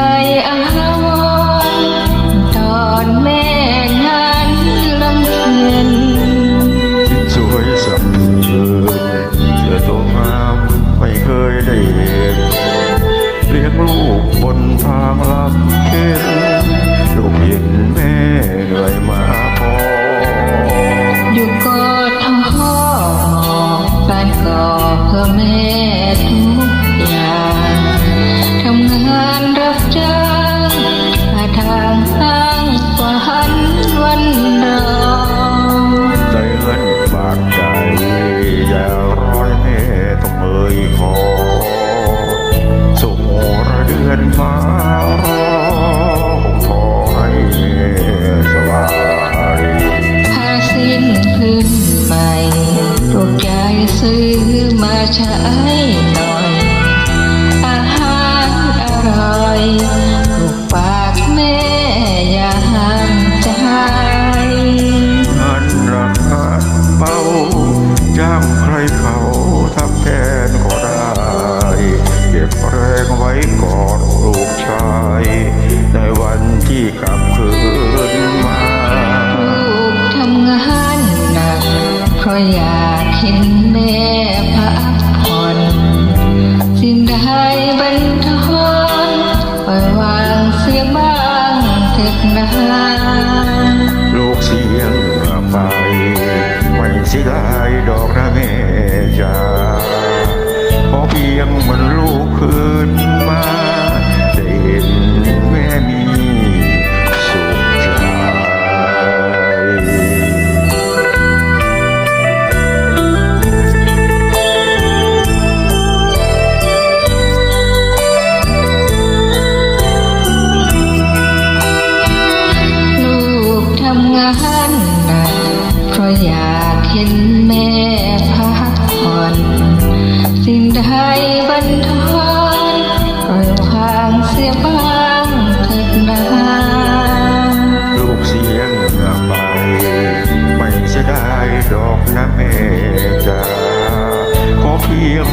যায় ซื้อมาใช้หน่อย อาหารอร่อยถูกปากแม่อย่าห้ามใจงานรักงาเบาจ้างใครเขาทำแทนก็ได้เก็บแรงไว้ก่อนลูกชาย ในวันที่กลับคืนมาลูกทำงานหนักเพราะอยากเห็น ลูกเสียงไปไม่เสียดายดอกนะแม่จ๋าพอเพียงมันลูกคืน หนักเพราะอยากเห็นแม่พักผ่อนสิ่งใดบันทอนปล่อยวางเสียบ้างเถิดนาลูกเสียงไป ไม่เสียดายดอกนะแม่จ๋าขอเพียง